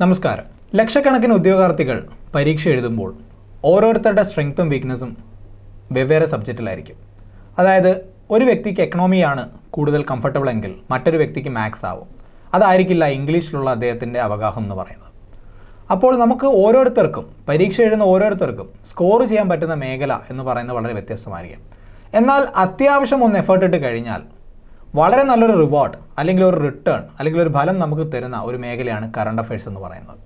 നമസ്കാരം. ലക്ഷക്കണക്കിന് ഉദ്യോഗാർത്ഥികൾ പരീക്ഷ എഴുതുമ്പോൾ ഓരോരുത്തരുടെ സ്ട്രെങ്ത്തും വീക്ക്നെസ്സും വെവ്വേറെ സബ്ജക്റ്റിലായിരിക്കും അതായത് ഒരു വ്യക്തിക്ക് എക്കണോമിയാണ് കൂടുതൽ കംഫർട്ടബിൾ എങ്കിൽ മറ്റൊരു വ്യക്തിക്ക് മാത്സ് ആവും. അതായിരിക്കില്ല ഇംഗ്ലീഷിലുള്ള അദ്ദേഹത്തിന്റെ അവഗാഹം എന്ന് പറയുന്നത്. അപ്പോൾ നമുക്ക് ഓരോരുത്തർക്കും പരീക്ഷ എഴുതുന്ന ഓരോരുത്തർക്കും സ്കോർ ചെയ്യാൻ പറ്റുന്ന മേഖല എന്ന് പറയുന്നത് വളരെ വ്യത്യസ്തമായിരിക്കും. എന്നാൽ അത്യാവശ്യം ഒന്ന് എഫേർട്ട് ഇട്ട് കഴിഞ്ഞാൽ വളരെ നല്ലൊരു റിവാർഡ് അല്ലെങ്കിൽ ഒരു റിട്ടേൺ അല്ലെങ്കിൽ ഒരു ഫലം നമുക്ക് തരുന്ന ഒരു മേഖലയാണ് കറണ്ട് അഫയേഴ്സ് എന്ന് പറയുന്നത്.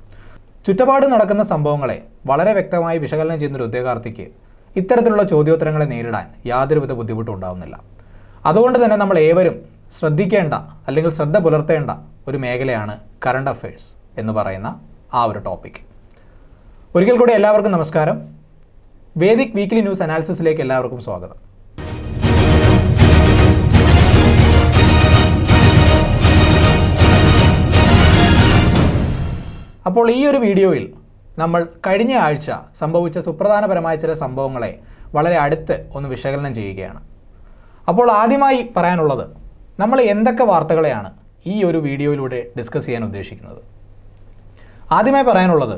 ചുറ്റുപാട് നടക്കുന്ന സംഭവങ്ങളെ വളരെ വ്യക്തമായി വിശകലനം ചെയ്യുന്ന ഒരു ഉദ്യോഗാർത്ഥിക്ക് ഇത്തരത്തിലുള്ള ചോദ്യോത്തരങ്ങളെ നേരിടാൻ യാതൊരുവിധ ബുദ്ധിമുട്ടും ഉണ്ടാവുന്നില്ല. അതുകൊണ്ട് തന്നെ നമ്മൾ ഏവരും ശ്രദ്ധിക്കേണ്ട അല്ലെങ്കിൽ ശ്രദ്ധ പുലർത്തേണ്ട ഒരു മേഖലയാണ് കറണ്ട് അഫയേഴ്സ് എന്ന് പറയുന്ന ആ ഒരു ടോപ്പിക് ഒരിക്കൽ കൂടി എല്ലാവർക്കും നമസ്കാരം. വേദിക് വീക്ക്ലി ന്യൂസ് അനാലിസിസിലേക്ക് എല്ലാവർക്കും സ്വാഗതം. അപ്പോൾ ഈ ഒരു വീഡിയോയിൽ നമ്മൾ കഴിഞ്ഞ ആഴ്ച സംഭവിച്ച സുപ്രധാനപരമായ ചില സംഭവങ്ങളെ വളരെ അടുത്ത് ഒന്ന് വിശകലനം ചെയ്യുകയാണ്. അപ്പോൾ ആദ്യമായി പറയാനുള്ളത് നമ്മൾ എന്തൊക്കെ വാർത്തകളെയാണ് ഈ ഒരു വീഡിയോയിലൂടെ ഡിസ്കസ് ചെയ്യാൻ ഉദ്ദേശിക്കുന്നത്. ആദ്യമായി പറയാനുള്ളത്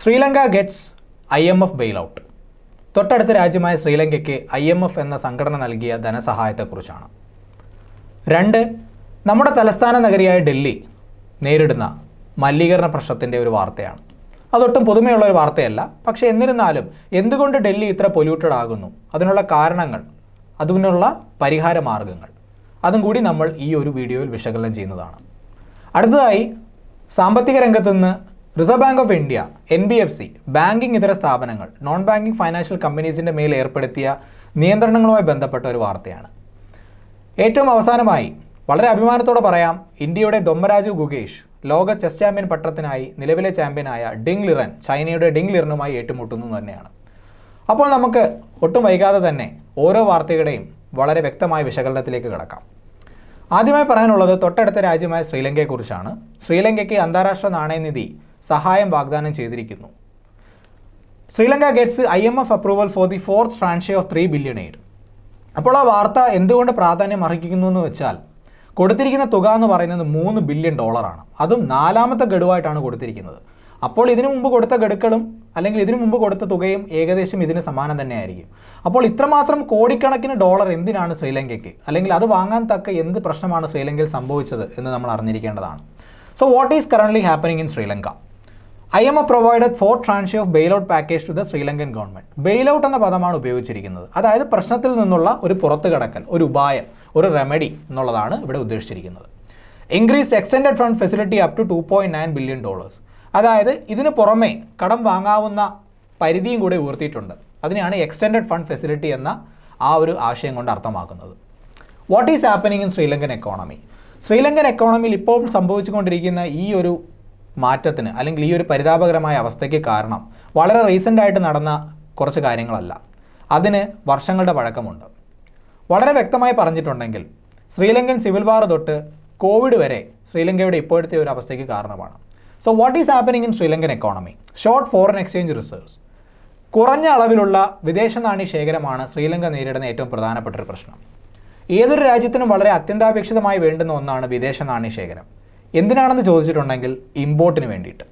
Sri Lanka gets I M F bail out തൊട്ടടുത്ത രാജ്യമായ ശ്രീലങ്കയ്ക്ക് ഐ എം എഫ് എന്ന സംഘടന നൽകിയ ധനസഹായത്തെക്കുറിച്ചാണ്. രണ്ട് നമ്മുടെ തലസ്ഥാന നഗരിയായ ഡൽഹി നേരിടുന്ന മലിനീകരണ പ്രശ്നത്തിന്റെ ഒരു വാർത്തയാണ്. അതൊട്ടും പുതുമയുള്ള ഒരു വാർത്തയല്ല. പക്ഷേ എന്നിരുന്നാലും എന്തുകൊണ്ട് ഡൽഹി ഇത്ര പൊല്യൂട്ടഡ് ആകുന്നു? അതിനുള്ള കാരണങ്ങൾ അതിനുള്ള പരിഹാര മാർഗങ്ങൾ അതും കൂടി നമ്മൾ ഈ ഒരു വീഡിയോയിൽ വിശകലനം ചെയ്യുന്നതാണ്. അടുത്തതായി സാമ്പത്തിക രംഗത്ത് നിന്ന് Reserve Bank of India N B F C banking ഇതര സ്ഥാപനങ്ങൾ നോൺ ബാങ്കിംഗ് ഫൈനാൻഷ്യൽ കമ്പനീസിന്റെ മേൽ ഏർപ്പെടുത്തിയ നിയന്ത്രണങ്ങളുമായി ബന്ധപ്പെട്ട ഒരു വാർത്തയാണ്. ഏറ്റവും അവസാനമായി വളരെ അഭിമാനത്തോടെ പറയാം ഇന്ത്യയുടെ ദൊമ്മരാജു ഗുഗേഷ് ലോക ചെസ് ചാമ്പ്യൻ പട്ടത്തിനായി നിലവിലെ ചാമ്പ്യനായ ഡിങ് ലിറൻ ചൈനയുടെ ഡിങ് ലിറനുമായി ഏറ്റുമുട്ടുന്നു തന്നെയാണ്. അപ്പോൾ നമുക്ക് ഒട്ടും വൈകാതെ തന്നെ ഓരോ വാർത്തയുടെയും വളരെ വ്യക്തമായ വിശകലനത്തിലേക്ക് കിടക്കാം. ആദ്യമായി പറയാനുള്ളത് തൊട്ടടുത്ത രാജ്യമായ ശ്രീലങ്കയെക്കുറിച്ചാണ്. ശ്രീലങ്കയ്ക്ക് അന്താരാഷ്ട്ര നാണയനിധി സഹായം വാഗ്ദാനം ചെയ്തിരിക്കുന്നു. Sri Lanka gets I M F approval for the fourth tranche of three billion aid അപ്പോൾ ആ വാർത്ത എന്തുകൊണ്ട് പ്രാധാന്യം അർഹിക്കുന്നു എന്ന് വെച്ചാൽ കൊടുത്തിരിക്കുന്ന തുക എന്ന് പറയുന്നത് മൂന്ന് ബില്യൺ ഡോളറാണ് അതും നാലാമത്തെ ഗഡുവായിട്ടാണ് കൊടുത്തിരിക്കുന്നത്. അപ്പോൾ ഇതിനു മുമ്പ് കൊടുത്ത ഗഡുക്കളും അല്ലെങ്കിൽ ഇതിനു മുമ്പ് കൊടുത്ത തുകയും ഏകദേശം ഇതിന് സമാനം തന്നെയായിരിക്കും. അപ്പോൾ ഇത്രമാത്രം കോടിക്കണക്കിന് ഡോളർ എന്തിനാണ് ശ്രീലങ്കയ്ക്ക്? അല്ലെങ്കിൽ അത് വാങ്ങാൻ തക്ക എന്ത് പ്രശ്നമാണ് ശ്രീലങ്കയിൽ സംഭവിച്ചത് എന്ന് നമ്മൾ അറിഞ്ഞിരിക്കേണ്ടതാണ്. So what is currently happening in Sri Lanka? I M A provided four tranche of bail out package to the Sri Lankan government bail out എന്ന പദമാണ് ഉപയോഗിച്ചിരിക്കുന്നത്. അതായത് പ്രശ്നത്തിൽ നിന്നുള്ള ഒരു പുറത്തു കടക്കൽ ഒരു ഉപായം. ഒരു റെമഡി എന്നുള്ളതാണ് ഇവിടെ ഉദ്ദേശിച്ചിരിക്കുന്നത്. Increase extended fund facility up to two point nine billion dollars അതായത് ഇതിന് പുറമേ കടം വാങ്ങാവുന്ന പരിധിയും കൂടെ ഉയർത്തിയിട്ടുണ്ട്. അതിനെയാണ് എക്സ്റ്റൻഡഡ് ഫണ്ട് ഫെസിലിറ്റി എന്ന ആ ഒരു ആശയം കൊണ്ട് അർത്ഥമാക്കുന്നത്. What is happening in Sri Lankan economy Sri Lankan എക്കോണമിയിൽ ഇപ്പോൾ സംഭവിച്ചുകൊണ്ടിരിക്കുന്ന ഈ ഒരു മാറ്റത്തിന് അല്ലെങ്കിൽ ഈ ഒരു പരിതാപകരമായ അവസ്ഥയ്ക്ക് കാരണം വളരെ റീസെന്റായിട്ട് നടന്ന കുറച്ച് കാര്യങ്ങളല്ല. അതിന് വർഷങ്ങളുടെ പഴക്കമുണ്ട്. വളരെ വ്യക്തമായി പറഞ്ഞിട്ടുണ്ടെങ്കിൽ ശ്രീലങ്കൻ സിവിൽ വാർ തൊട്ട് കോവിഡ് വരെ ശ്രീലങ്കയുടെ ഇപ്പോഴത്തെ ഒരു അവസ്ഥയ്ക്ക് കാരണമാണ്. So what is happening in Sri Lankan economy short foreign exchange reserves കുറഞ്ഞ അളവിലുള്ള വിദേശ നാണ്യ ശേഖരമാണ് ശ്രീലങ്ക നേരിടുന്ന ഏറ്റവും പ്രധാനപ്പെട്ട ഒരു പ്രശ്നം. ഏതൊരു രാജ്യത്തിനും വളരെ അത്യന്താപേക്ഷിതമായി വേണ്ടുന്ന ഒന്നാണ് വിദേശ നാണ്യ ശേഖരം. എന്തിനാണെന്ന് ചോദിച്ചിട്ടുണ്ടെങ്കിൽ ഇമ്പോർട്ടിന് വേണ്ടിയിട്ട്.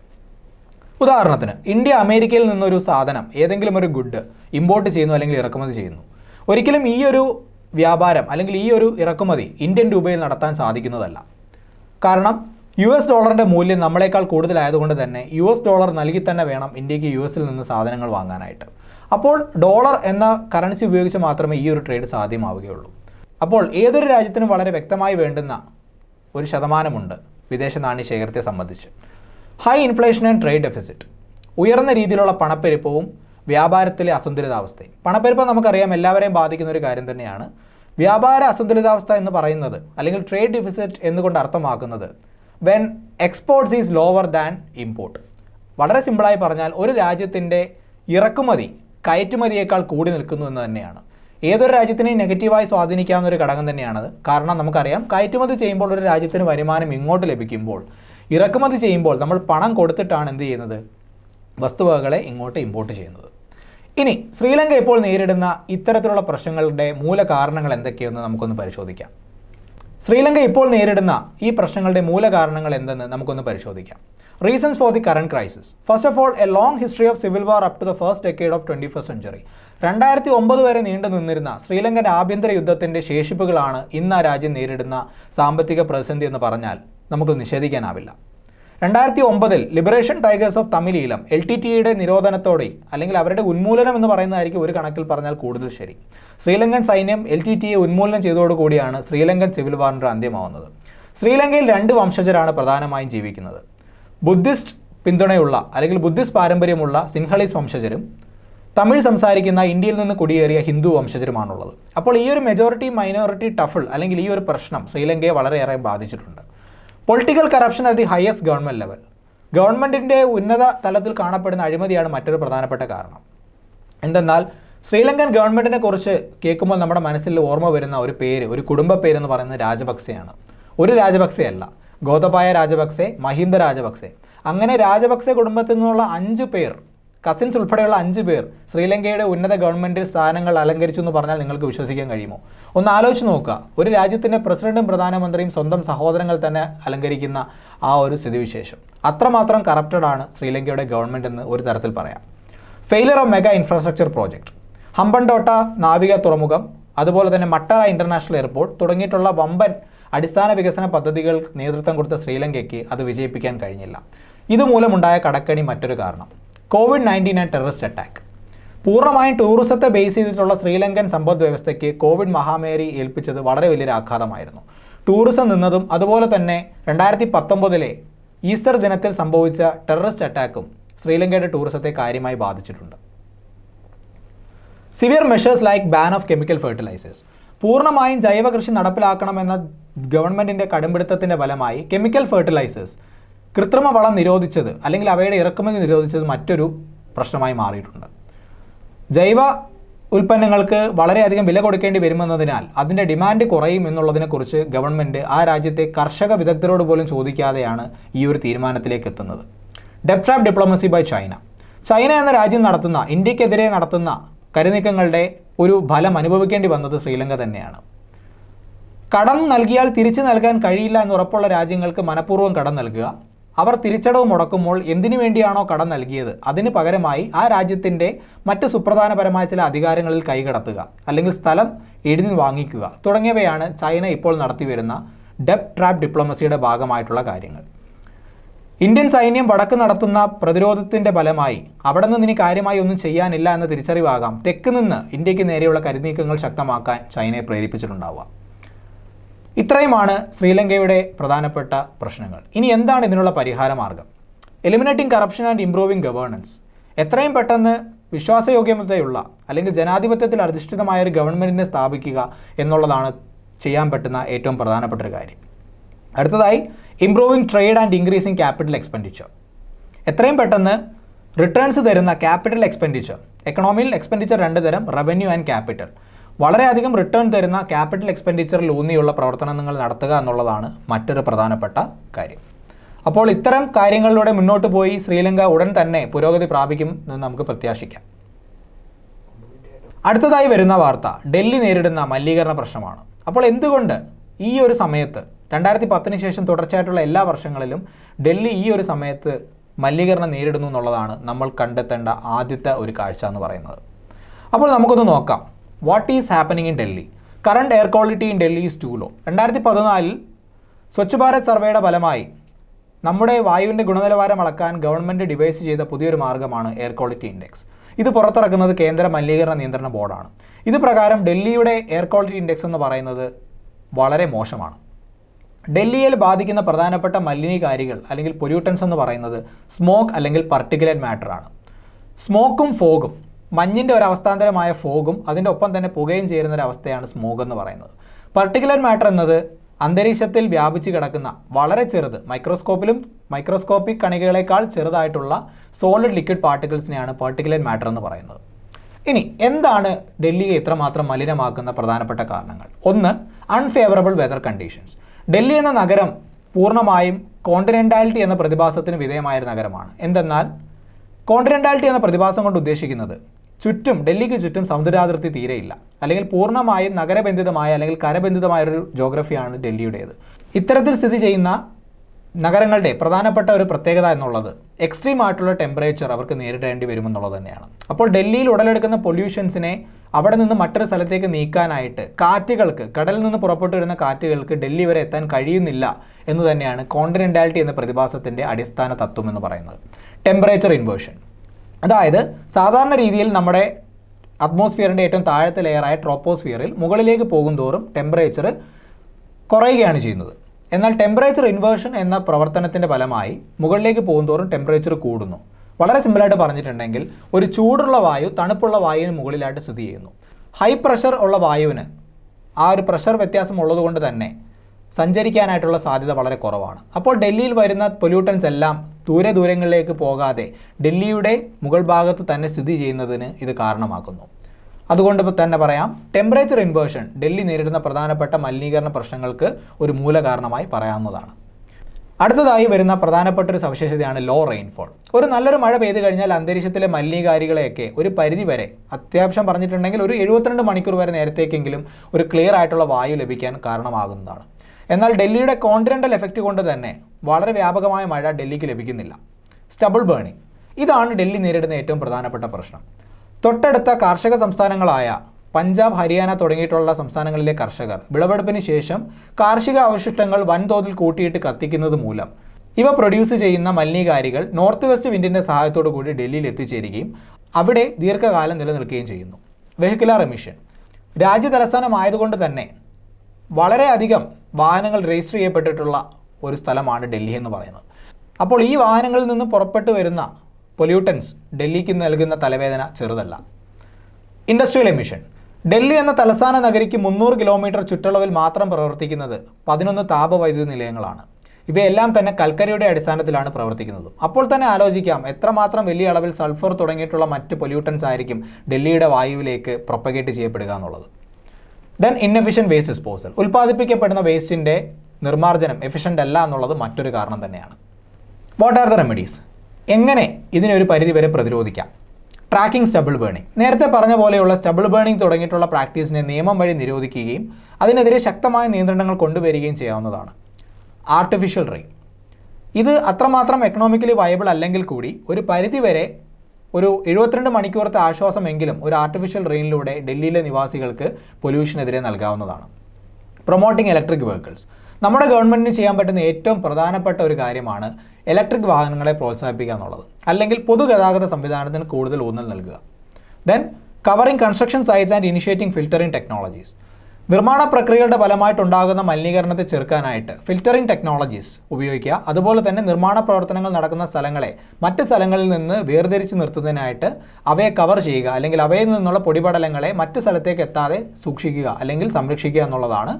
ഉദാഹരണത്തിന് ഇന്ത്യ അമേരിക്കയിൽ നിന്നൊരു സാധനം ഏതെങ്കിലും ഒരു ഗുഡ് ഇമ്പോർട്ട് ചെയ്യുന്നു അല്ലെങ്കിൽ ഇറക്കുമതി ചെയ്യുന്നു. ഒരിക്കലും ഈ ഒരു വ്യാപാരം അല്ലെങ്കിൽ ഈ ഒരു ഇറക്കുമതി ഇന്ത്യൻ രൂപയിൽ നടത്താൻ സാധിക്കുന്നതല്ല. കാരണം യു എസ് ഡോളറിന്റെ മൂല്യം നമ്മളെക്കാൾ കൂടുതലായതുകൊണ്ട് തന്നെ യു എസ് ഡോളർ നൽകി തന്നെ വേണം ഇന്ത്യയ്ക്ക് യു എസിൽ നിന്ന് സാധനങ്ങൾ വാങ്ങാനായിട്ട്. അപ്പോൾ ഡോളർ എന്ന കറൻസി ഉപയോഗിച്ച് മാത്രമേ ഈ ഒരു ട്രേഡ് സാധ്യമാവുകയുള്ളൂ. അപ്പോൾ ഏതൊരു രാജ്യത്തിനും വളരെ വ്യക്തമായി വേണ്ടുന്ന ഒരു ശതമാനമുണ്ട് വിദേശ നാണ്യ ശേഖരത്തെ സംബന്ധിച്ച്. High inflation and trade deficit ഉയർന്ന രീതിയിലുള്ള പണപ്പെരുപ്പവും വ്യാപാരത്തിലെ അസന്തുലിതാവസ്ഥയും. പണപ്പെരുപ്പം നമുക്കറിയാം എല്ലാവരെയും ബാധിക്കുന്ന ഒരു കാര്യം തന്നെയാണ് വ്യാപാര അസന്തുലിതാവസ്ഥ എന്ന് പറയുന്നത് അല്ലെങ്കിൽ ട്രേഡ് ഡിഫിസിറ്റ് എന്നുകൊണ്ട് അർത്ഥമാക്കുന്നത്? When exports is lower than import വളരെ സിമ്പിളായി പറഞ്ഞാൽ ഒരു രാജ്യത്തിന്റെ ഇറക്കുമതി കയറ്റുമതിയേക്കാൾ കൂടി നിൽക്കുന്നു എന്ന് തന്നെയാണ്. ഏതൊരു രാജ്യത്തിനെയും നെഗറ്റീവായി സ്വാധീനിക്കാവുന്ന ഒരു ഘടകം തന്നെയാണത്. കാരണം നമുക്കറിയാം കയറ്റുമതി ചെയ്യുമ്പോൾ ഒരു രാജ്യത്തിന് വരുമാനം ഇങ്ങോട്ട് ലഭിക്കുമ്പോൾ ഇറക്കുമതി ചെയ്യുമ്പോൾ നമ്മൾ പണം കൊടുത്തിട്ടാണ് എന്ത് ചെയ്യുന്നത്? വസ്തുവകകളെ ഇങ്ങോട്ട് ഇമ്പോർട്ട് ചെയ്യുന്നത്. ഇനി ശ്രീലങ്ക ഇപ്പോൾ നേരിടുന്ന ഇത്തരത്തിലുള്ള പ്രശ്നങ്ങളുടെ മൂല കാരണങ്ങൾ എന്തൊക്കെയെന്ന് നമുക്കൊന്ന് പരിശോധിക്കാം. ശ്രീലങ്ക ഇപ്പോൾ നേരിടുന്ന ഈ പ്രശ്നങ്ങളുടെ മൂല കാരണങ്ങൾ എന്തെന്ന് നമുക്കൊന്ന് പരിശോധിക്കാം. Reasons for the current crisis first of all a long history of civil war up to the first decade of twenty first century രണ്ടായിരത്തി ഒമ്പത് വരെ നീണ്ടു നിന്നിരുന്ന ശ്രീലങ്കൻ ആഭ്യന്തര യുദ്ധത്തിന്റെ ശേഷിപ്പുകളാണ് ഇന്ന് ആ രാജ്യം നേരിടുന്ന സാമ്പത്തിക പ്രതിസന്ധി എന്ന് പറഞ്ഞാൽ നമുക്ക് നിഷേധിക്കാനാവില്ല. രണ്ടായിരത്തി ഒമ്പതിൽ Liberation Tigers of Tamil Eelam L T ടിയുടെ നിരോധനത്തോടെ അല്ലെങ്കിൽ അവരുടെ ഉന്മൂലനം എന്ന് പറയുന്നതായിരിക്കും ഒരു കണക്കിൽ പറഞ്ഞാൽ കൂടുതൽ ശരി. ശ്രീലങ്കൻ സൈന്യം എൽ ടി ടിയെ ഉന്മൂലനം ചെയ്തതോടുകൂടിയാണ് ശ്രീലങ്കൻ സിവിൽ വാറിന്റെ അന്ത്യമാവുന്നത്. ശ്രീലങ്കയിൽ രണ്ട് വംശജരാണ് പ്രധാനമായും ജീവിക്കുന്നത്. ബുദ്ധിസ്റ്റ് പിന്തുണയുള്ള അല്ലെങ്കിൽ ബുദ്ധിസ്റ്റ് പാരമ്പര്യമുള്ള സിൻഹളീസ് വംശജരും തമിഴ് സംസാരിക്കുന്ന ഇന്ത്യയിൽ നിന്ന് കുടിയേറിയ ഹിന്ദു വംശജരുമാണുള്ളത്. അപ്പോൾ ഈ ഒരു മെജോറിറ്റി മൈനോറിറ്റി ടഫിൾ അല്ലെങ്കിൽ ഈ ഒരു പ്രശ്നം ശ്രീലങ്കയെ വളരെയേറെ ബാധിച്ചിട്ടുണ്ട്. Political corruption at the highest government level ഗവൺമെന്റിന്റെ ഉന്നത തലത്തിൽ കാണപ്പെടുന്ന അഴിമതിയാണ് മറ്റൊരു പ്രധാനപ്പെട്ട കാരണം. എന്തെന്നാൽ ശ്രീലങ്കൻ ഗവൺമെന്റിനെ കുറിച്ച് കേൾക്കുമ്പോൾ നമ്മുടെ മനസ്സിൽ ഓർമ്മ വരുന്ന ഒരു പേര് ഒരു കുടുംബ പേരെന്ന് പറയുന്നത് രാജപക്സെയാണ്. ഒരു രാജപക്സെയല്ല. ഗോതബായ രാജപക്സെ മഹീന്ദ രാജപക്സെ. അങ്ങനെ രാജപക്സെ കുടുംബത്തിൽ നിന്നുള്ള അഞ്ച് പേർ കസിൻസ് ഉൾപ്പെടെയുള്ള അഞ്ച് പേർ ശ്രീലങ്കയുടെ ഉന്നത ഗവൺമെന്റ് സ്ഥാനങ്ങൾ അലങ്കരിച്ചു എന്ന് പറഞ്ഞാൽ നിങ്ങൾക്ക് വിശ്വസിക്കാൻ കഴിയുമോ? ഒന്ന് ആലോചിച്ച് നോക്കുക. ഒരു രാജ്യത്തിന്റെ പ്രസിഡന്റും പ്രധാനമന്ത്രിയും സ്വന്തം സഹോദരങ്ങൾ തന്നെ അലങ്കരിക്കുന്ന ആ ഒരു സ്ഥിതിവിശേഷം. അത്രമാത്രം കറപ്റ്റഡ് ആണ് ശ്രീലങ്കയുടെ ഗവൺമെന്റ് എന്ന് ഒരു തരത്തിൽ പറയാം. Failure of mega infrastructure project Hambantota നാവിക തുറമുഖം അതുപോലെ തന്നെ മട്ടറ ഇന്റർനാഷണൽ എയർപോർട്ട് തുടങ്ങിയിട്ടുള്ള വമ്പൻ അടിസ്ഥാന വികസന പദ്ധതികൾ നേതൃത്വം കൊടുത്ത ശ്രീലങ്കയ്ക്ക് അത് വിജയിപ്പിക്കാൻ കഴിഞ്ഞില്ല. ഇതുമൂലമുണ്ടായ കടക്കണി മറ്റൊരു കാരണം. Covid nineteen and terrorist attack. പൂർണമായും ടൂറിസത്തെ ബേസ് ചെയ്തിട്ടുള്ള ശ്രീലങ്കൻ സമ്പദ് വ്യവസ്ഥയ്ക്ക് കോവിഡ് മഹാമാരി ഏൽപ്പിച്ചത് വളരെ വലിയൊരു ആഘാതമായിരുന്നു. ടൂറിസം നിന്നതും അതുപോലെ തന്നെ രണ്ടായിരത്തി പത്തൊമ്പതിലെ ഈസ്റ്റർ ദിനത്തിൽ സംഭവിച്ച ടെററിസ്റ്റ് അറ്റാക്കും ശ്രീലങ്കയുടെ ടൂറിസത്തെ കാര്യമായി ബാധിച്ചിട്ടുണ്ട്. Severe measures like ban of chemical fertilisers പൂർണമായും ജൈവകൃഷി നടപ്പിലാക്കണമെന്ന ഗവൺമെന്റിന്റെ കടുംപിടുത്തത്തിന്റെ ഫലമായി കെമിക്കൽ ഫെർട്ടിലൈസേഴ്സ് കൃത്രിമ വളം നിരോധിച്ചത് അല്ലെങ്കിൽ അവയുടെ ഇറക്കുമതി നിരോധിച്ചത് മറ്റൊരു പ്രശ്നമായി മാറിയിട്ടുണ്ട്. ജൈവ ഉൽപ്പന്നങ്ങൾക്ക് വളരെയധികം വില കൊടുക്കേണ്ടി വരുമെന്നതിനാൽ അതിന്റെ ഡിമാൻഡ് കുറയും എന്നുള്ളതിനെക്കുറിച്ച് ഗവൺമെന്റ് ആ രാജ്യത്തെ കർഷക വിദഗ്ധരോട് പോലും ചോദിക്കാതെയാണ് ഈ ഒരു തീരുമാനത്തിലേക്ക് എത്തുന്നത്. Debt trap diplomacy by China. China എന്ന രാജ്യം നടത്തുന്ന ഇന്ത്യക്കെതിരെ നടത്തുന്ന കരുനീക്കങ്ങളുടെ ഒരു ഫലം അനുഭവിക്കേണ്ടി വന്നത് ശ്രീലങ്ക തന്നെയാണ്. കടം നൽകിയാൽ തിരിച്ചു നൽകാൻ കഴിയില്ല എന്ന് ഉറപ്പുള്ള രാജ്യങ്ങൾക്ക് മനഃപൂർവം കടം നൽകുക അവർ തിരിച്ചടവ് മുടക്കുമ്പോൾ എന്തിനു വേണ്ടിയാണോ കടം നൽകിയത്? അതിന് പകരമായി ആ രാജ്യത്തിന്റെ മറ്റ് സുപ്രധാനപരമായ ചില അധികാരങ്ങളിൽ കൈകടത്തുക അല്ലെങ്കിൽ സ്ഥലം എഴുതി വാങ്ങിക്കുക തുടങ്ങിയവയാണ് ചൈന ഇപ്പോൾ നടത്തിവരുന്ന ഡെപ് ട്രാപ്പ് ഡിപ്ലോമസിയുടെ ഭാഗമായിട്ടുള്ള കാര്യങ്ങൾ. ഇന്ത്യൻ സൈന്യം വടക്ക് നടത്തുന്ന പ്രതിരോധത്തിന്റെ ഫലമായി അവിടെ നിന്ന് ഇനി കാര്യമായി ഒന്നും ചെയ്യാനില്ല എന്ന തിരിച്ചറിവാകാം. തെക്ക് നിന്ന് ഇന്ത്യയ്ക്ക് നേരെയുള്ള കരുനീക്കങ്ങൾ ശക്തമാക്കാൻ ചൈനയെ പ്രേരിപ്പിച്ചിട്ടുണ്ടാവുക. ഇത്രയുമാണ് ശ്രീലങ്കയുടെ പ്രധാനപ്പെട്ട പ്രശ്നങ്ങൾ. ഇനി എന്താണ് ഇതിനുള്ള പരിഹാര മാർഗം? Eliminating corruption and improving governance എത്രയും പെട്ടെന്ന് വിശ്വാസയോഗ്യതയുള്ള അല്ലെങ്കിൽ ജനാധിപത്യത്തിൽ അധിഷ്ഠിതമായ ഒരു ഗവൺമെന്റിനെ സ്ഥാപിക്കുക എന്നുള്ളതാണ് ചെയ്യാൻ പറ്റുന്ന ഏറ്റവും പ്രധാനപ്പെട്ട ഒരു കാര്യം. അടുത്തതായി improving trade and increasing capital expenditure എത്രയും പെട്ടെന്ന് റിട്ടേൺസ് തരുന്ന ക്യാപിറ്റൽ എക്സ്പെൻഡിച്ചർ എക്കണോമിയിൽ എക്സ്പെൻഡിച്ചർ രണ്ട് തരം റവന്യൂ ആൻഡ് ക്യാപിറ്റൽ വളരെയധികം റിട്ടേൺ തരുന്ന ക്യാപിറ്റൽ എക്സ്പെൻഡിച്ചറിൽ ഊന്നിയുള്ള പ്രവർത്തനം നിങ്ങൾ നടത്തുക എന്നുള്ളതാണ് മറ്റൊരു പ്രധാനപ്പെട്ട കാര്യം. അപ്പോൾ ഇത്തരം കാര്യങ്ങളിലൂടെ മുന്നോട്ട് പോയി ശ്രീലങ്ക ഉടൻ തന്നെ പുരോഗതി പ്രാപിക്കും എന്ന് നമുക്ക് പ്രത്യാശിക്കാം. അടുത്തതായി വരുന്ന വാർത്ത ഡൽഹി നേരിടുന്ന മലിനീകരണ പ്രശ്നമാണ്. അപ്പോൾ എന്തുകൊണ്ട് ഈ ഒരു സമയത്ത് രണ്ടായിരത്തി പത്തിന് ശേഷം തുടർച്ചയായിട്ടുള്ള എല്ലാ വർഷങ്ങളിലും ഡൽഹി ഈ ഒരു സമയത്ത് മലിനീകരണം നേരിടുന്നു എന്നുള്ളതാണ് നമ്മൾ കണ്ടെത്തേണ്ട ആദ്യത്തെ ഒരു കാഴ്ച എന്ന് പറയുന്നത്. അപ്പോൾ നമുക്കൊന്ന് നോക്കാം. What is happening in Delhi current air quality in Delhi is too low രണ്ടായിരത്തി പതിനാലിൽ സ്വച്ഛ് ഭാരത് സർവേയുടെ ഫലമായി നമ്മുടെ വായുവിന്റെ ഗുണനിലവാരം അളക്കാൻ ഗവൺമെന്റ് ഡിവൈസ് ചെയ്ത പുതിയൊരു മാർഗമാണ് എയർ ക്വാളിറ്റി ഇൻഡെക്സ് ഇത് പുറത്തിറക്കുന്നത് കേന്ദ്ര മലിനീകരണ നിയന്ത്രണ ബോർഡാണ്. ഇത് പ്രകാരം ഡൽഹിയുടെ എയർ ക്വാളിറ്റി ഇൻഡെക്സ് എന്ന് പറയുന്നത് വളരെ മോശമാണ്. ഡൽഹിയിൽ ബാധിക്കുന്ന പ്രധാനപ്പെട്ട മലിനീകാരികൾ അല്ലെങ്കിൽ പൊല്യൂട്ടൻസ് എന്ന് പറയുന്നത് സ്മോക്ക് അല്ലെങ്കിൽ പർട്ടിക്കുലർ മാറ്ററാണ് സ്മോക്കും ഫോഗും മഞ്ഞിന്റെ ഒരു അവസ്ഥാന്തരമായ ഫോഗും അതിന്റെ ഒപ്പം തന്നെ പുകയും ചേരുന്ന ഒരു അവസ്ഥയാണ് സ്മോഗ് എന്ന് പറയുന്നത്. പർട്ടിക്കുലർ മാറ്റർ എന്നത് അന്തരീക്ഷത്തിൽ വ്യാപിച്ച് കിടക്കുന്ന വളരെ ചെറുത് മൈക്രോസ്കോപ്പിലും മൈക്രോസ്കോപ്പിക് കണികകളേക്കാൾ ചെറുതായിട്ടുള്ള സോളിഡ് ലിക്വിഡ് പാർട്ടിക്കിൾസിനെയാണ് പർട്ടിക്കുലർ മാറ്റർ എന്ന് പറയുന്നത്. ഇനി എന്താണ് ഡൽഹിയെ ഇത്രമാത്രം മലിനമാക്കുന്ന പ്രധാനപ്പെട്ട കാരണങ്ങൾ? ഒന്ന് അൺഫേവറബിൾ വെതർ കണ്ടീഷൻസ് ഡൽഹി എന്ന നഗരം പൂർണമായും കോണ്ടിനെന്റാലിറ്റി എന്ന പ്രതിഭാസത്തിന് വിധേയമായ നഗരമാണ്. എന്തെന്നാൽ കോണ്ടിനെന്റാലിറ്റി എന്ന പ്രതിഭാസം കൊണ്ട് ഉദ്ദേശിക്കുന്നത് ചുറ്റും ഡൽഹിക്ക് ചുറ്റും സമുദ്രാതിർത്തി തീരെയില്ല. അല്ലെങ്കിൽ പൂർണമായും നഗരബന്ധിതമായ അല്ലെങ്കിൽ കരബന്ധിതമായ ഒരു ജോഗ്രഫിയാണ് ഡൽഹിയുടേത്. ഇത്തരത്തിൽ സ്ഥിതി ചെയ്യുന്ന നഗരങ്ങളുടെ പ്രധാനപ്പെട്ട ഒരു പ്രത്യേകത എന്നുള്ളത് എക്സ്ട്രീം ആയിട്ടുള്ള ടെമ്പറേച്ചർ അവർക്ക് നേരിടേണ്ടി വരുമെന്നുള്ളത് തന്നെയാണ്. അപ്പോൾ ഡൽഹിയിൽ ഉടലെടുക്കുന്ന പൊല്യൂഷൻസിനെ അവിടെ നിന്ന് മറ്റൊരു സ്ഥലത്തേക്ക് നീക്കാനായിട്ട് കാറ്റുകൾക്ക് കടലിൽ നിന്ന് പുറപ്പെട്ടു വരുന്ന കാറ്റുകൾക്ക് ഡൽഹി വരെ എത്താൻ കഴിയുന്നില്ല എന്ന് തന്നെയാണ് കോണ്ടിനെന്റാലിറ്റി എന്ന പ്രതിഭാസത്തിന്റെ അടിസ്ഥാന തത്വം എന്ന് പറയുന്നത്. ടെമ്പറേച്ചർ ഇൻവേർഷൻ അതായത് സാധാരണ രീതിയിൽ നമ്മുടെ അറ്റ്മോസ്ഫിയറിന്റെ ഏറ്റവും താഴത്തെ ലെയറായ ട്രോപ്പോസ്ഫിയറിൽ മുകളിലേക്ക് പോകുന്തോറും ടെമ്പറേച്ചർ കുറയുകയാണ് ചെയ്യുന്നത്. എന്നാൽ ടെമ്പറേച്ചർ ഇൻവേർഷൻ എന്ന പ്രവർത്തനത്തിന്റെ ഫലമായി മുകളിലേക്ക് പോകുന്തോറും ടെമ്പറേച്ചർ കൂടുന്നു. വളരെ സിമ്പിളായിട്ട് പറഞ്ഞിട്ടുണ്ടെങ്കിൽ ഒരു ചൂടുള്ള വായു തണുപ്പുള്ള വായുവിന് മുകളിലായിട്ട് സ്ഥിതി ചെയ്യുന്നു. ഹൈ പ്രഷർ ഉള്ള വായുവിന് ആ ഒരു പ്രഷർ വ്യത്യാസം ഉള്ളതുകൊണ്ട് തന്നെ സഞ്ചരിക്കാനായിട്ടുള്ള സാധ്യത വളരെ കുറവാണ്. അപ്പോൾ ഡൽഹിയിൽ വരുന്ന പൊല്യൂട്ടൻസ് എല്ലാം ദൂരെ ദൂരങ്ങളിലേക്ക് പോകാതെ ഡൽഹിയുടെ മുകൾ ഭാഗത്ത് തന്നെ സ്ഥിതി ചെയ്യുന്നതിന് ഇത് കാരണമാക്കുന്നു. അതുകൊണ്ട് തന്നെ പറയാം ടെമ്പറേച്ചർ ഇൻവേർഷൻ ഡൽഹി നേരിടുന്ന പ്രധാനപ്പെട്ട മലിനീകരണ പ്രശ്നങ്ങൾക്ക് ഒരു മൂല കാരണമായി പറയാവുന്നതാണ്. അടുത്തതായി വരുന്ന പ്രധാനപ്പെട്ട ഒരു സവിശേഷതയാണ് ലോ റെയിൻഫോൾ ഒരു നല്ലൊരു മഴ പെയ്തു കഴിഞ്ഞാൽ അന്തരീക്ഷത്തിലെ മലിനീകാരികളെയൊക്കെ ഒരു പരിധി വരെ അത്യാവശ്യം പറഞ്ഞിട്ടുണ്ടെങ്കിൽ ഒരു എഴുപത്തിരണ്ട് മണിക്കൂർ വരെ നേരത്തേക്കെങ്കിലും ഒരു ക്ലിയർ ആയിട്ടുള്ള വായു ലഭിക്കാൻ കാരണമാകുന്നതാണ്. എന്നാൽ ഡൽഹിയുടെ കോണ്ടിനെന്റൽ എഫക്റ്റ് കൊണ്ട് തന്നെ വളരെ വ്യാപകമായ മഴ ഡൽഹിക്ക് ലഭിക്കുന്നില്ല. സ്റ്റബിൾ ബേണിംഗ് ഇതാണ് ഡൽഹി നേരിടുന്ന ഏറ്റവും പ്രധാനപ്പെട്ട പ്രശ്നം. തൊട്ടടുത്ത കാർഷിക സംസ്ഥാനങ്ങളായ പഞ്ചാബ് ഹരിയാന തുടങ്ങിയിട്ടുള്ള സംസ്ഥാനങ്ങളിലെ കർഷകർ വിളവെടുപ്പിന് ശേഷം കാർഷിക അവശിഷ്ടങ്ങൾ വൻതോതിൽ കൂട്ടിയിട്ട് കത്തിക്കുന്നത് മൂലം ഇവ പ്രൊഡ്യൂസ് ചെയ്യുന്ന മലിനീകാരികൾ നോർത്ത് വെസ്റ്റ് വിൻഡിന്റെ സഹായത്തോടു കൂടി ഡൽഹിയിൽ എത്തിച്ചേരുകയും അവിടെ ദീർഘകാലം നിലനിൽക്കുകയും ചെയ്യുന്നു. വെഹിക്കുലാർ എമിഷൻ രാജ്യ തലസ്ഥാനമായതുകൊണ്ട് തന്നെ വളരെയധികം വാഹനങ്ങൾ രജിസ്റ്റർ ചെയ്യപ്പെട്ടിട്ടുള്ള ഒരു സ്ഥലമാണ് ഡൽഹി എന്ന് പറയുന്നത്. അപ്പോൾ ഈ വാഹനങ്ങളിൽ നിന്ന് പുറപ്പെട്ടു വരുന്ന പൊല്യൂട്ടൻസ് ഡൽഹിക്ക് നൽകുന്ന തലവേദന ചെറുതല്ല. Industrial emission. ഡൽഹി എന്ന തലസ്ഥാന നഗരിക്ക് മുന്നൂറ് കിലോമീറ്റർ ചുറ്റളവിൽ മാത്രം പ്രവർത്തിക്കുന്നത് പതിനൊന്ന് താപവൈദ്യുതി നിലയങ്ങളാണ്. ഇവയെല്ലാം തന്നെ കൽക്കരിയുടെ അടിസ്ഥാനത്തിലാണ് പ്രവർത്തിക്കുന്നത്. അപ്പോൾ തന്നെ ആലോചിക്കാം എത്രമാത്രം വലിയ അളവിൽ സൾഫർ തുടങ്ങിയിട്ടുള്ള മറ്റ് പൊല്യൂട്ടൻസ് ആയിരിക്കും ഡൽഹിയുടെ വായുവിലേക്ക് പ്രൊപ്പഗേറ്റ് ചെയ്യപ്പെടുക എന്നുള്ളത്. ദെൻ ഇൻഎഫിഷ്യൻ വേസ്റ്റ് ഡിസ്പോസൽ ഉൽപ്പാദിപ്പിക്കപ്പെടുന്ന വേസ്റ്റിന്റെ നിർമ്മാർജനം എഫിഷ്യന്റ് അല്ല എന്നുള്ളത് മറ്റൊരു കാരണം തന്നെയാണ്. വാട്ട് ആർ ദ റെമഡീസ് എങ്ങനെ ഇതിനൊരു പരിധി വരെ പ്രതിരോധിക്കാം? ട്രാക്കിംഗ് സ്റ്റബിൾ ബേണിംഗ് നേരത്തെ പറഞ്ഞ പോലെയുള്ള സ്റ്റബിൾ ബേണിംഗ് തുടങ്ങിയിട്ടുള്ള പ്രാക്ടീസിനെ നിയമം വഴി നിരോധിക്കുകയും അതിനെതിരെ ശക്തമായ നിയന്ത്രണങ്ങൾ കൊണ്ടുവരികയും ചെയ്യാവുന്നതാണ്. ആർട്ടിഫിഷ്യൽ റെയിൻ ഇത് അത്രമാത്രം എക്കണോമിക്കലി വയബിൾ അല്ലെങ്കിൽ കൂടി ഒരു പരിധി വരെ ഒരു എഴുപത്തിരണ്ട് മണിക്കൂറത്തെ ആശ്വാസമെങ്കിലും ഒരു ആർട്ടിഫിഷ്യൽ റെയിനിലൂടെ ഡൽഹിയിലെ നിവാസികൾക്ക് പൊല്യൂഷനെതിരെ നൽകാവുന്നതാണ്. പ്രൊമോട്ടിംഗ് ഇലക്ട്രിക് വെഹിക്കിൾസ് നമ്മുടെ ഗവൺമെന്റിന് ചെയ്യാൻ പറ്റുന്ന ഏറ്റവും പ്രധാനപ്പെട്ട ഒരു കാര്യമാണ് ഇലക്ട്രിക് വാഹനങ്ങളെ പ്രോത്സാഹിപ്പിക്കുക എന്നുള്ളത്. അല്ലെങ്കിൽ പൊതുഗതാഗത സംവിധാനത്തിന് കൂടുതൽ ഊന്നൽ നൽകുക. Then covering construction sites and initiating filtering technologies നിർമ്മാണ പ്രക്രിയകളുടെ ഫലമായിട്ടുണ്ടാകുന്ന മലിനീകരണത്തെ ചെറുക്കാനായിട്ട് ഫിൽറ്ററിംഗ് ടെക്നോളജീസ് ഉപയോഗിക്കുക. അതുപോലെ തന്നെ നിർമ്മാണ പ്രവർത്തനങ്ങൾ നടക്കുന്ന സ്ഥലങ്ങളെ മറ്റ് സ്ഥലങ്ങളിൽ നിന്ന് വേർതിരിച്ച് നിർത്തുന്നതിനായിട്ട് അവയെ കവർ ചെയ്യുക. അല്ലെങ്കിൽ അവയിൽ നിന്നുള്ള പൊടിപടലങ്ങളെ മറ്റ് സ്ഥലത്തേക്ക് എത്താതെ സൂക്ഷിക്കുക അല്ലെങ്കിൽ സംരക്ഷിക്കുക എന്നുള്ളതാണ്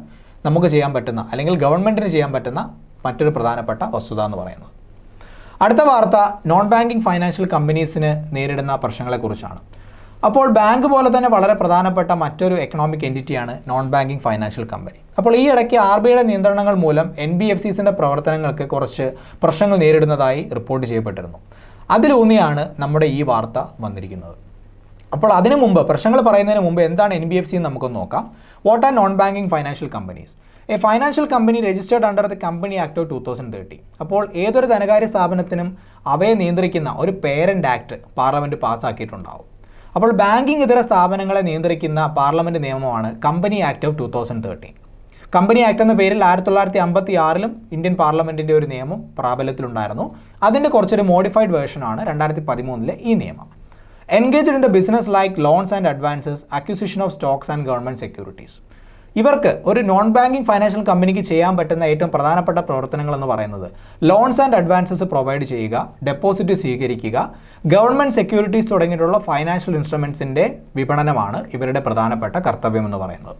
നമുക്ക് ചെയ്യാൻ പറ്റുന്ന അല്ലെങ്കിൽ ഗവൺമെന്റിന് ചെയ്യാൻ പറ്റുന്ന മറ്റൊരു പ്രധാനപ്പെട്ട വസ്തുത എന്ന് പറയുന്നത്. അടുത്ത വാർത്ത നോൺ ബാങ്കിങ് ഫൈനാൻഷ്യൽ കമ്പനീസിന് നേരിടുന്ന പ്രശ്നങ്ങളെക്കുറിച്ചാണ്. അപ്പോൾ ബാങ്ക് പോലെ തന്നെ വളരെ പ്രധാനപ്പെട്ട മറ്റൊരു എക്കണോമിക് എന്റിറ്റിയാണ് നോൺ ബാങ്കിങ് ഫൈനാൻഷ്യൽ കമ്പനി അപ്പോൾ ഈ ഇടയ്ക്ക് ആർ ബി ഐയുടെ നിയന്ത്രണങ്ങൾ മൂലം എൻ ബി എഫ് സിസിന്റെ പ്രവർത്തനങ്ങൾക്ക് കുറച്ച് പ്രശ്നങ്ങൾ നേരിടുന്നതായി റിപ്പോർട്ട് ചെയ്യപ്പെട്ടിരുന്നു. അതിലൂന്നിയാണ് നമ്മുടെ ഈ വാർത്ത വന്നിരിക്കുന്നത്. അപ്പോൾ അതിനു മുമ്പ് പ്രശ്നങ്ങൾ പറയുന്നതിന് മുമ്പ് എന്താണ് എൻ ബി എഫ് സി എന്ന് നമുക്കൊന്ന് നോക്കാം. What are non banking financial companies a financial company registered under the company act of two thousand thirty അപ്പോൾ ഏതൊരു ധനകാര്യ സ്ഥാപനത്തിനും അവയെ നിയന്ത്രിക്കുന്ന ഒരു പേരന്റ് ആക്ട് പാർലമെന്റ് പാസ്സാക്കിയിട്ടുണ്ടാവും. അപ്പോൾ ബാങ്കിംഗ് ഇതര സ്ഥാപനങ്ങളെ നിയന്ത്രിക്കുന്ന പാർലമെന്റ് നിയമമാണ് company act of two thousand thirteen company act എന്ന പേരിൽ ആയിരത്തി തൊള്ളായിരത്തി അമ്പത്തി ആറിലും ഇന്ത്യൻ പാർലമെന്റിന്റെ ഒരു നിയമം പ്രാബല്യത്തിലുണ്ടായിരുന്നു. അതിന്റെ കുറച്ചൊരു മോഡിഫൈഡ് വേർഷനാണ് രണ്ടായിരത്തി പതിമൂന്നിലെ ഈ നിയമം. Engaged in the business like loans and advances acquisition of stocks and government securities ഇവർക്ക് ഒരു നോൺ ബാങ്കിങ് ഫൈനാൻഷ്യൽ കമ്പനിക്ക് ചെയ്യാൻ പറ്റുന്ന ഏറ്റവും പ്രധാനപ്പെട്ട പ്രവർത്തനങ്ങൾ എന്ന് പറയുന്നത് ലോൺസ് ആൻഡ് അഡ്വാൻസസ് പ്രൊവൈഡ് ചെയ്യുക ഡെപ്പോസിറ്റ് സ്വീകരിക്കുക ഗവൺമെന്റ് സെക്യൂരിറ്റീസ് തുടങ്ങിയിട്ടുള്ള ഫൈനാൻഷ്യൽ ഇൻസ്ട്രുമെൻസിന്റെ വിപണനമാണ് ഇവരുടെ പ്രധാനപ്പെട്ട കർത്തവ്യം എന്ന് പറയുന്നത്.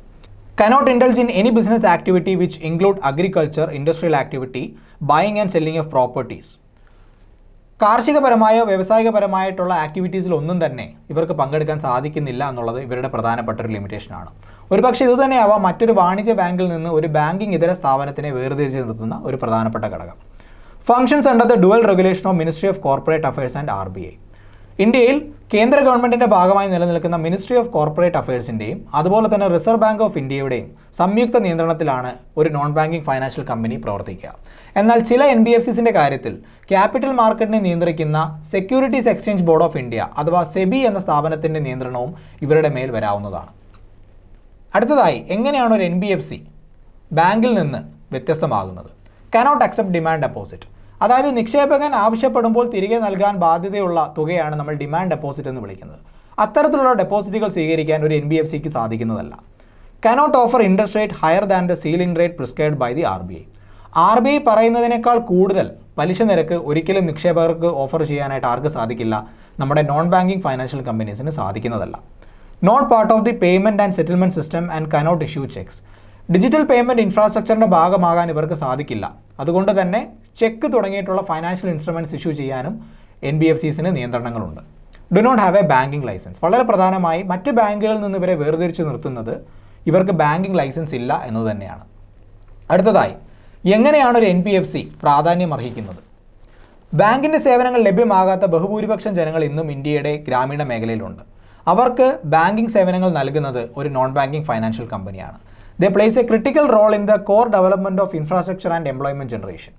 Cannot indulge in any business activity which include agriculture industrial activity buying and selling of properties കാർഷികപരമായോ വ്യവസായികപരമായിട്ടുള്ള ആക്ടിവിറ്റീസിലൊന്നും തന്നെ ഇവർക്ക് പങ്കെടുക്കാൻ സാധിക്കുന്നില്ല എന്നുള്ളത് ഇവരുടെ പ്രധാനപ്പെട്ട ഒരു ലിമിറ്റേഷനാണ് ഒരുപക്ഷെ ഇത് തന്നെയാവാം മറ്റൊരു വാണിജ്യ ബാങ്കിൽ നിന്ന് ഒരു ബാങ്കിംഗ് ഇതര സ്ഥാപനത്തിനെ വേർതിരിച്ച് നിർത്തുന്ന ഒരു പ്രധാനപ്പെട്ട ഘടകം. Functions under the dual regulation of ministry of corporate affairs and R B I ഇന്ത്യയിൽ കേന്ദ്ര ഗവൺമെന്റിന്റെ ഭാഗമായി നിലനിൽക്കുന്ന മിനിസ്ട്രി ഓഫ് കോർപ്പറേറ്റ് അഫയേഴ്സിന്റെയും അതുപോലെ തന്നെ റിസർവ് ബാങ്ക് ഓഫ് ഇന്ത്യയുടെയും സംയുക്ത നിയന്ത്രണത്തിലാണ് ഒരു നോൺ ബാങ്കിംഗ് ഫൈനാൻഷ്യൽ കമ്പനി പ്രവർത്തിക്കുക. എന്നാൽ ചില എൻ ബി എഫ് സിസിന്റെ കാര്യത്തിൽ ക്യാപിറ്റൽ മാർക്കറ്റിനെ നിയന്ത്രിക്കുന്ന securities exchange board of India അഥവാ സെബി എന്ന സ്ഥാപനത്തിന്റെ നിയന്ത്രണവും ഇവരുടെ മേൽ വരാവുന്നതാണ്. അടുത്തതായി എങ്ങനെയാണ് ഒരു എൻ ബി എഫ് സി ബാങ്കിൽ നിന്ന് വ്യത്യസ്തമാകുന്നത്? കനോട്ട് അക്സെപ്റ്റ് ഡിമാൻഡ് ഡെപ്പോസിറ്റ് അതായത് നിക്ഷേപകൻ ആവശ്യപ്പെടുമ്പോൾ തിരികെ നൽകാൻ ബാധ്യതയുള്ള തുകയാണ് നമ്മൾ ഡിമാൻഡ് ഡെപ്പോസിറ്റ് എന്ന് വിളിക്കുന്നത്. അത്തരത്തിലുള്ള ഡെപ്പോസിറ്റുകൾ സ്വീകരിക്കാൻ ഒരു എൻ ബി എഫ് സിക്ക് സാധിക്കുന്നതല്ല. Cannot offer interest rate higher than the ceiling rate prescribe by the R B I R B I പറയുന്നതിനേക്കാൾ കൂടുതൽ പലിശ നിരക്ക് ഒരിക്കലും നിക്ഷേപകർക്ക് ഓഫർ ചെയ്യാനായിട്ട് ആർക്ക് സാധിക്കില്ല. നമ്മുടെ നോൺ ബാങ്കിങ് ഫൈനാൻഷ്യൽ കമ്പനീസിന് സാധിക്കുന്നതല്ല. Not part of the payment and settlement system and cannot issue cheques digital payment ഇൻഫ്രാസ്ട്രക്ചറിന്റെ ഭാഗമാകാൻ ഇവർക്ക് സാധിക്കില്ല. അതുകൊണ്ട് തന്നെ ചെക്ക് തുടങ്ങിയിട്ടുള്ള ഫൈനാൻഷ്യൽ ഇൻസ്ട്രുമെന്റ്സ് ഇഷ്യൂ ചെയ്യാനും എൻ ബി എഫ് സിസിന് നിയന്ത്രണങ്ങളുണ്ട്. Do not have a banking licence വളരെ പ്രധാനമായി മറ്റ് ബാങ്കുകളിൽ നിന്ന് ഇവരെ വേർതിരിച്ച് നിർത്തുന്നത് ഇവർക്ക് ബാങ്കിങ് ലൈസൻസ് ഇല്ല എന്നത് തന്നെയാണ്. അടുത്തതായി എങ്ങനെയാണ് ഒരു എൻ പി എഫ് സി പ്രാധാന്യം അർഹിക്കുന്നത്? ബാങ്കിന്റെ സേവനങ്ങൾ ലഭ്യമാകാത്ത ബഹുഭൂരിപക്ഷം ജനങ്ങൾ ഇന്നും ഇന്ത്യയുടെ ഗ്രാമീണ മേഖലയിലുണ്ട്. അവർക്ക് ബാങ്കിംഗ് സേവനങ്ങൾ നൽകുന്നത് ഒരു നോൺ ബാങ്കിംഗ് ഫൈനാൻഷ്യൽ കമ്പനിയാണ് they plays a critical role in the core development of infrastructure and employment generation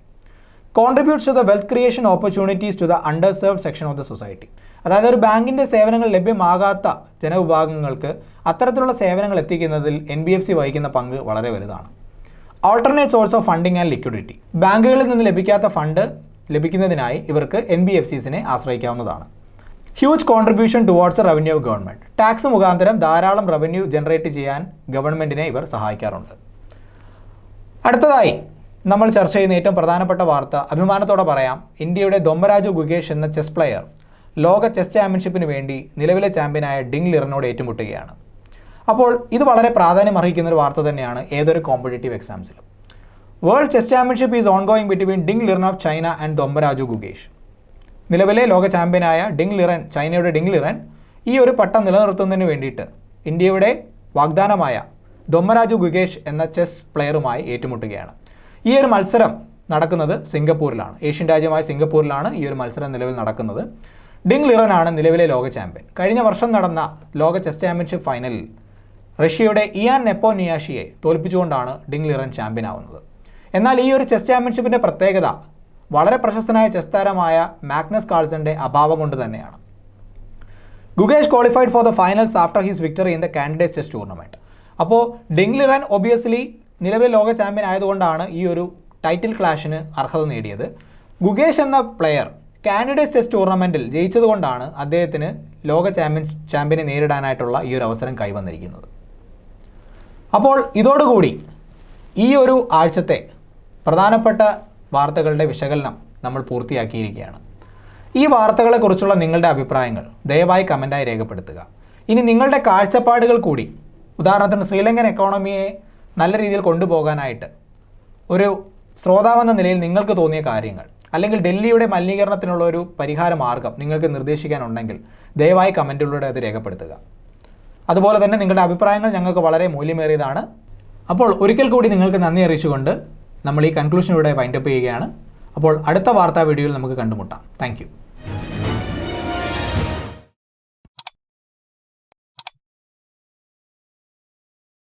contributes to the wealth creation opportunities to the underserved section of the society അതായത് ഒരു ബാങ്കിന്റെ സേവനങ്ങൾ ലഭ്യമാകാത്ത ജനവിഭാഗങ്ങൾക്ക് അത്തരത്തിലുള്ള സേവനങ്ങൾ എത്തിക്കുന്നതിൽ എൻ ബി എഫ് സി വഹിക്കുന്ന പങ്ക് വളരെ വലുതാണ്. Alternate source of funding and liquidity ബാങ്കുകളിൽ നിന്ന് ലഭിക്കാത്ത ഫണ്ട് ലഭിക്കുന്നതിനായി ഇവർക്ക് എൻ ബി എഫ് സിസിനെ ആശ്രയിക്കാവുന്നതാണ്. Huge contribution towards revenue government tax മുഖാന്തരം ധാരാളം റവന്യൂ ജനറേറ്റ് ചെയ്യാൻ ഗവൺമെന്റിനെ ഇവർ സഹായിക്കാറുണ്ട്. അടുത്തതായി നമ്മൾ ചർച്ച ചെയ്യുന്ന ഏറ്റവും പ്രധാനപ്പെട്ട വാർത്ത അഭിമാനത്തോടെ പറയാം ഇന്ത്യയുടെ ദൊമ്പരാജു ഗുഗേഷ് എന്ന ചെസ് പ്ലെയർ ലോക ചെസ് ചാമ്പ്യൻഷിപ്പിന് വേണ്ടി നിലവിലെ ചാമ്പ്യനായ ഡിങ് ലിറനോട് ഏറ്റുമുട്ടുകയാണ്. അപ്പോൾ ഇത് വളരെ പ്രാധാന്യം അർഹിക്കുന്ന ഒരു വാർത്ത തന്നെയാണ് ഏതൊരു competitive എക്സാംസിലും world chess championship is ongoing between Ding Liren of China and Dommaraju Gukesh നിലവിലെ ലോക ചാമ്പ്യനായ ഡിങ് ലിറൻ ചൈനയുടെ ഡിങ് ലിറൻ ഈ ഒരു പട്ടം നിലനിർത്തുന്നതിന് വേണ്ടിയിട്ട് ഇന്ത്യയുടെ വാഗ്ദാനമായ ദൊമ്മരാജു ഗുഗേഷ് എന്ന ചെസ് പ്ലെയറുമായി ഏറ്റുമുട്ടുകയാണ്. ഈ ഒരു മത്സരം നടക്കുന്നത് സിംഗപ്പൂരിലാണ്. ഏഷ്യൻ രാജ്യമായ സിംഗപ്പൂരിലാണ് ഈ ഒരു മത്സരം നിലവിൽ നടക്കുന്നത്. ഡിങ് ലിറൻ ആണ് നിലവിലെ ലോക ചാമ്പ്യൻ കഴിഞ്ഞ വർഷം നടന്ന ലോക ചെസ് ചാമ്പ്യൻഷിപ്പ് ഫൈനലിൽ റഷ്യയുടെ ഇയാൻ നെപ്പോനിയാഷിയെ തോൽപ്പിച്ചുകൊണ്ടാണ് ഡിങ് ലിറൻ ചാമ്പ്യൻ ആവുന്നത് എന്നാൽ ഈ ഒരു ചെസ് ചാമ്പ്യൻഷിപ്പിന്റെ പ്രത്യേകത വളരെ പ്രശസ്തനായ ചെസ് താരമായ മാഗ്നസ് കാൾസന്റെ അഭാവം കൊണ്ട് തന്നെയാണ്. Gukesh qualified for the finals after his victory in the candidates chess tournament അപ്പോൾ ഡിങ് ലിറൻ ഒബിയസ്ലി നിലവിലെ ലോക ചാമ്പ്യൻ ആയതുകൊണ്ടാണ് ഈ ഒരു ടൈറ്റിൽ ക്ലാഷിന് അർഹത നേടിയത്. ഗുഗേഷ് എന്ന പ്ലെയർ കാൻഡിഡേറ്റ്സ് ചെസ് ടൂർണമെന്റിൽ ജയിച്ചതുകൊണ്ടാണ് അദ്ദേഹത്തിന് ലോക ചാമ്പ്യൻ ചാമ്പ്യനെ നേരിടാനായിട്ടുള്ള ഈ ഒരു അവസരം കൈവന്നിരിക്കുന്നത്. അപ്പോൾ ഇതോടുകൂടി ഈ ഒരു ആഴ്ചത്തെ പ്രധാനപ്പെട്ട വാർത്തകളുടെ വിശകലനം നമ്മൾ പൂർത്തിയാക്കിയിരിക്കുകയാണ്. ഈ വാർത്തകളെക്കുറിച്ചുള്ള നിങ്ങളുടെ അഭിപ്രായങ്ങൾ ദയവായി കമന്റായി രേഖപ്പെടുത്തുക. ഇനി നിങ്ങളുടെ കാഴ്ചപ്പാടുകൾ കൂടി ഉദാഹരണത്തിന് ശ്രീലങ്കൻ എക്കോണമിയെ നല്ല രീതിയിൽ കൊണ്ടുപോകാനായിട്ട് ഒരു ശ്രോതാവെന്ന നിലയിൽ നിങ്ങൾക്ക് തോന്നിയ കാര്യങ്ങൾ അല്ലെങ്കിൽ ഡൽഹിയുടെ മലിനീകരണത്തിനുള്ള ഒരു പരിഹാര മാർഗം നിങ്ങൾക്ക് നിർദ്ദേശിക്കാനുണ്ടെങ്കിൽ ദയവായി കമന്റിലൂടെ അത് രേഖപ്പെടുത്തുക. അതുപോലെ തന്നെ നിങ്ങളുടെ അഭിപ്രായങ്ങൾ ഞങ്ങൾക്ക് വളരെ മൂല്യമേറിയതാണ്. അപ്പോൾ ഒരിക്കൽ കൂടി നിങ്ങൾക്ക് നന്ദി അറിയിച്ചുകൊണ്ട് നമ്മൾ ഈ കൺക്ലൂഷനിലൂടെ വൈൻഡപ്പ് ചെയ്യുകയാണ്. അപ്പോൾ അടുത്ത വാർത്താ വീഡിയോയിൽ നമുക്ക് കണ്ടുമുട്ടാം. താങ്ക്